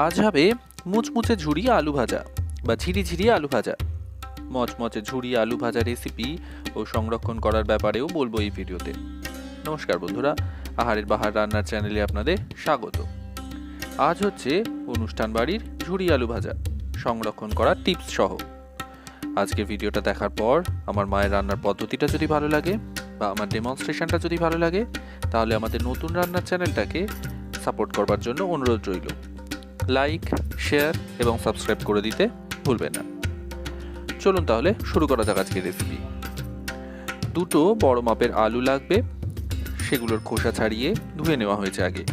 আজ হবে মুচমুচে ঝুড়ি আলু ভাজা বা ঝিরিঝিরি আলু ভাজা। মচমচে ঝুড়ি আলু ভাজা রেসিপি ও সংরক্ষণ করার ব্যাপারেও বলব এই ভিডিওতে। নমস্কার বন্ধুরা, আহারের বাহার রান্নার চ্যানেলে আপনাদের স্বাগত। আজ হচ্ছে অনুষ্ঠান বাড়ির ঝুড়ি আলু ভাজা, সংরক্ষণ করার টিপস সহ। আজকের ভিডিওটা দেখার পর আমার মায়ের রান্নার পদ্ধতিটা যদি ভালো লাগে বা আমার ডেমনস্ট্রেশনটা যদি ভালো লাগে, তাহলে আমাদের নতুন রান্নার চ্যানেলটাকে সাপোর্ট করবার জন্য অনুরোধ রইল। লাইক শেয়ার এবং সাবস্ক্রাইব করে দিতে ভুলবেন না। চলুন তাহলে শুরু করা যাক আজকের রেসিপি দুটো বড় মাপের আলু লাগবে, সেগুলোর খোসা ছাড়িয়ে ধুয়ে নেওয়া হয়েছে আগে।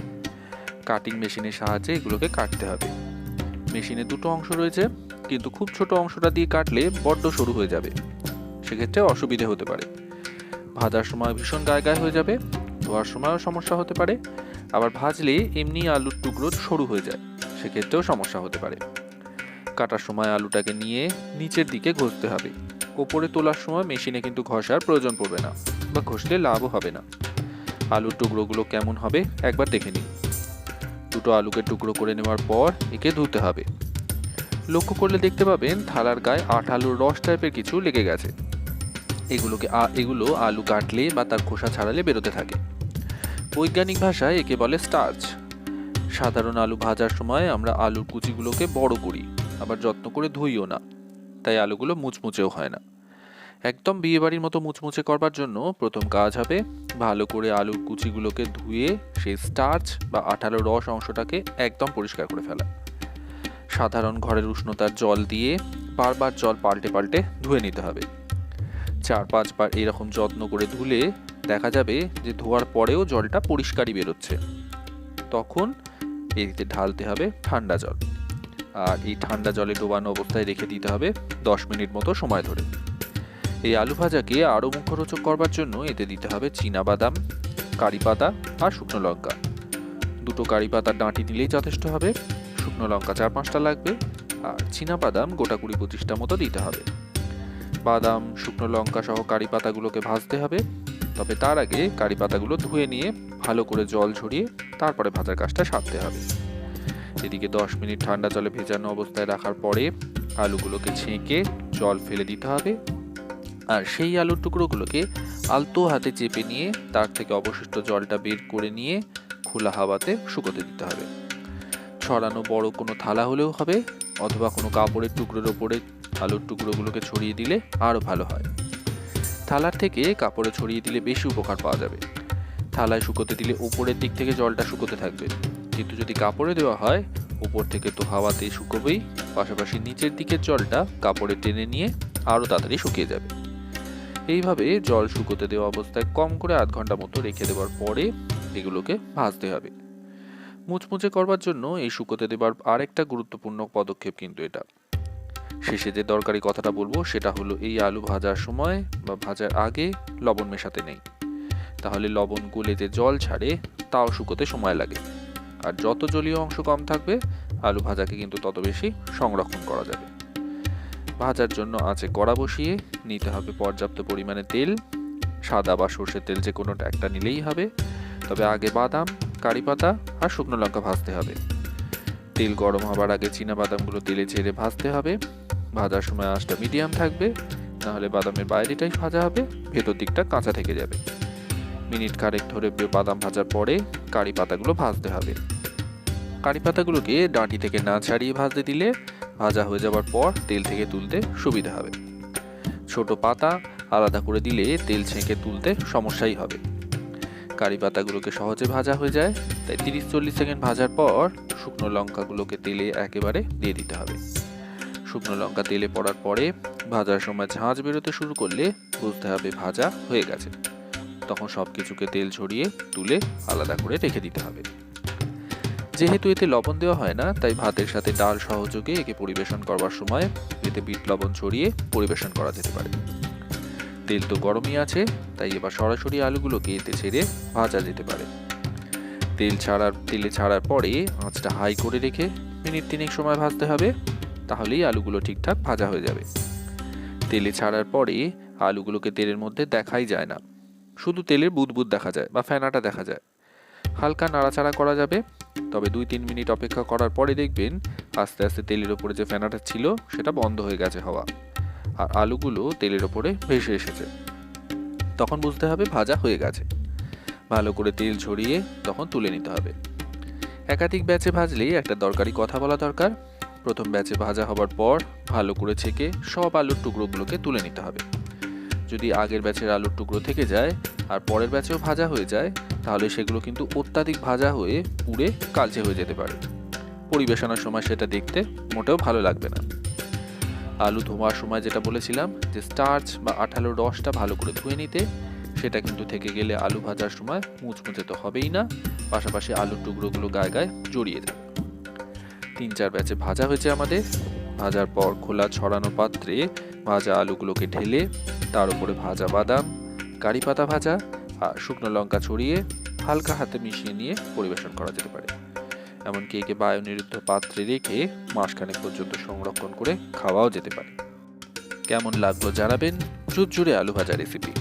কাটিং মেশিনের সাহায্যে এগুলোকে কাটতে হবে। মেশিনে দুটো অংশ রয়েছে, কিন্তু খুব ছোট অংশটা দিয়ে কাটলে বড্ড সরু হয়ে যাবে। সেক্ষেত্রে অসুবিধে হতে পারে। ভাজার সময় ভীষণ গায়ে গায়ে হয়ে যাবে, ধোয়ার সময়ও সমস্যা হতে পারে। আবার ভাজলে এমনি আলুর টুকরো সরু হয়ে যায়। সেক্ষেত্রেও সমস্যা হতে পারে। কাটার সময় আলুটাকে নিয়ে নিচের দিকে ঘষতে হবে। ওপরে তোলার সময় মেশিনে কিন্তু ঘষার প্রয়োজন পড়বে না বা ঘষলে লাভও হবে না। আলুর টুকরোগুলো কেমন হবে একবার দেখে নিন। দুটো আলুকে টুকরো করে নেওয়ার পর একে ধুতে হবে। লক্ষ্য করলে দেখতে পাবেন থালার গায়ে আঠালোর রস টাইপের কিছু লেগে গেছে। এগুলোকে এগুলো আলু কাটলে বা তার খোসা ছাড়ালে বেরোতে থাকে। বৈজ্ঞানিক ভাষায় একে বলে স্টার্চ। সাধারণ আলু ভাজার সময় আমরা আলুর কুচিগুলোকে বড় করি, আবার যত্ন করে ধুইও না। তাই আলুগুলো মুচমুচেও হয় না। একদম বিয়েবাড়ির মতো মুচমুচে করবার জন্য প্রথম কাজ হবে ভালো করে আলুর কুচিগুলোকে ধুয়ে সেই স্টার্চ বা আঠালো রস অংশটাকে একদম পরিষ্কার করে ফেলা। সাধারণ ঘরের উষ্ণতার জল দিয়ে বারবার জল পাল্টে পাল্টে ধুয়ে নিতে হবে। চার পাঁচবার এরকম যত্ন করে ধুলে দেখা যাবে যে ধোয়ার পরেও জলটা পরিষ্কারই বেরোচ্ছে। তখন এতে ঢালতে হবে ঠান্ডা জল। আর এই ঠান্ডা জলে ডোবানো অবস্থায় রেখে দিতে হবে দশ মিনিট মতো সময় ধরে। এই আলু ভাজাকে আরও মুখরোচক করবার জন্য এতে দিতে হবে বাদাম কারি পাতা আর শুকনো লঙ্কা। দুটো কারি পাতার ডাঁটি দিলেই যথেষ্ট হবে। শুকনো লঙ্কা চার পাঁচটা লাগবে আর বাদাম গোটা কুড়ি পঁচিশটা মতো দিতে হবে। বাদাম, শুকনো লঙ্কা সহ কারি পাতাগুলোকে ভাজতে হবে। তবে তার আগে কারি পাতাগুলো ধুয়ে নিয়ে ভালো করে জল ঝরিয়ে তারপরে ভাজার কাজটা সারতে হবে। এদিকে দশ মিনিট ঠান্ডা জলে ভেজানো অবস্থায় রাখার পরে আলুগুলোকে ছেঁকে জল ফেলে দিতে হবে। আর সেই আলুর টুকরোগুলোকে আলতো হাতে চেপে নিয়ে তার থেকে অবশিষ্ট জলটা বের করে নিয়ে খোলা হাওয়াতে শুকোতে দিতে হবে। ছড়ানো বড় কোনো থালা হলেও হবে, অথবা কোনো কাপড়ের টুকরোর ওপরে আলুর টুকরোগুলোকে ছড়িয়ে দিলে আরও ভালো হয়। থালার থেকে কাপড়ে ছড়িয়ে দিলে বেশি উপকার পাওয়া যাবে। থালায় শুকোতে দিলে উপরের দিক থেকে জলটা শুকোতে থাকবে। কিন্তু যদি কাপড়ে দেওয়া হয়, উপর থেকে তো হাওয়াতে শুকোবেই, পাশাপাশি নিচের দিকের জলটা কাপড়ে টেনে নিয়ে আরও তাড়াতাড়ি শুকিয়ে যাবে। এইভাবে জল শুকোতে দেওয়া অবস্থায় কম করে আধ ঘণ্টা মতো রেখে দেওয়ার পরে এগুলোকে ভাজতে হবে। মুচমুচে করবার জন্য এই শুকোতে দেবার আরেকটা গুরুত্বপূর্ণ পদক্ষেপ কিন্তু এটা। শেষে যে দরকারি কথাটা বলব, সেটা হলো এই আলু ভাজার সময় বা ভাজার আগে লবণ মেশাতে নেই। তাহলে লবণ গলে যে জল ছাড়ে, তাও শুকোতে সময় লাগে। আর যত জলীয় অংশ কম থাকবে, আলু ভাজাকে কিন্তু তত বেশি সংরক্ষণ করা যাবে। ভাজার জন্য আছে কড়া বসিয়ে নিতে হবে পর্যাপ্ত পরিমাণে তেল। সাদা বা সর্ষের তেল যে কোনোটা একটা নিলেই হবে। তবে আগে বাদাম, কারি পাতা আর শুকনো লঙ্কা ভাজতে হবে। তেল গরম হবার আগে চীনা বাদামগুলো তেলে ছেড়ে ভাজতে হবে। ভাজার সময় আঁচটা মিডিয়াম থাকবে, নাহলে বাদামের বাইরেটাই ভাজা হবে, ভেতর দিকটা কাঁচা থেকে যাবে। মিনিট খানেক ধরে বাদাম ভাজার পরে কারি পাতাগুলো ভাজতে হবে। কারি পাতাগুলোকে ডাঁটি থেকে না ছাড়িয়ে ভাজতে দিলে ভাজা হয়ে যাওয়ার পর তেল থেকে তুলতে সুবিধা হবে। ছোট পাতা আলাদা করে দিলে তেল ছেঁকে তুলতে সমস্যাই হবে। কারি পাতাগুলোকে সহজে ভাজা হয়ে যায়, তাই তিরিশ চল্লিশ সেকেন্ড ভাজার পর শুকনো লঙ্কাগুলোকে তেলে একেবারে দিয়ে দিতে হবে। শুকনো লঙ্কা তেলে পড়ার পরে ভাজার সময় ঝাঁঝ বেরোতে শুরু করলে বুঝতে হবে ভাজা হয়ে গেছে। তখন সব কিছুকে তেল ছড়িয়ে তুলে আলাদা করে রেখে দিতে হবে। যেহেতু এতে লবণ দেওয়া হয় না, তাই ভাতের সাথে ডাল সহযোগে একে পরিবেশন করবার সময় এতে বিট লবণ ছড়িয়ে পরিবেশন করা যেতে পারে। তেল তো গরমই আছে, তাই এবার সরাসরি আলুগুলোকে এতে ছেড়ে ভাজা যেতে পারে। তেল ছাড়ার, তেলে ছাড়ার পরে আঁচটা হাই করে রেখে মিনিট তিনেক সময় ভাজতে হবে। তাহলেই আলুগুলো ঠিকঠাক ভাজা হয়ে যাবে। তেলে ছাড়ার পরে আলুগুলোকে তেলের মধ্যে দেখাই যায় না। শুধু তেলের বুদবুদ দেখা যায় বা ফেনাটা দেখা যায়। হালকা নাড়াচাড়া করা যাবে, তবে দুই তিন মিনিট অপেক্ষা করার পরে দেখবেন আস্তে আস্তে তেলের ওপরে যে ফেনাটা ছিল, সেটা বন্ধ হয়ে গেছে হওয়া। আর আলুগুলো তেলের ওপরে ভেসে এসেছে। তখন বুঝতে হবে ভাজা হয়ে গেছে। ভালো করে তেল ঝরিয়ে তখন তুলে নিতে হবে। একাধিক ব্যাচে ভাজলেই একটা দরকারি কথা বলা দরকার। প্রথম ব্যাচে ভাজা হবার পর ভালো করে ছেঁকে সব আলুর টুকরোগুলোকে তুলে নিতে হবে। যদি আগের ব্যাচের আলুর টুকরো থেকে যায় আর পরের ব্যাচেও ভাজা হয়ে যায়, তাহলে সেগুলো কিন্তু অত্যাধিক ভাজা হয়ে পুড়ে কালচে হয়ে যেতে পারে। পরিবেশনার সময় সেটা দেখতে মোটেও ভালো লাগবে না। আলু ধোয়ার সময় যেটা বলেছিলাম যে স্টার্চ বা আঠালোর রসটা ভালো করে ধুয়ে নিতে, সেটা কিন্তু থেকে গেলে আলু ভাজার সময় মুচমুচে তো হবেই না। পাশাপাশি আলুর টুকরোগুলো গায়ে গায়ে জড়িয়ে যাবে তিন চার ব্যাচে ভাজা হয়েছে আমাদের। ভাজার পর খোলা ছড়ানো পাত্রে ভাজা আলুগুলোকে ঢেলে তার উপরে ভাজা বাদাম, কারি পাতা ভাজা আর শুকনো লঙ্কা ছড়িয়ে হালকা হাতে মিশিয়ে নিয়ে পরিবেশন করা যেতে পারে। এমনকি একে বায়ুনিরুদ্ধ পাত্রে রেখে মাসখানেক পর্যন্ত সংরক্ষণ করে খাওয়াও যেতে পারে। কেমন লাগল জানাবেন জুড়ে আলু ভাজা রেসিপি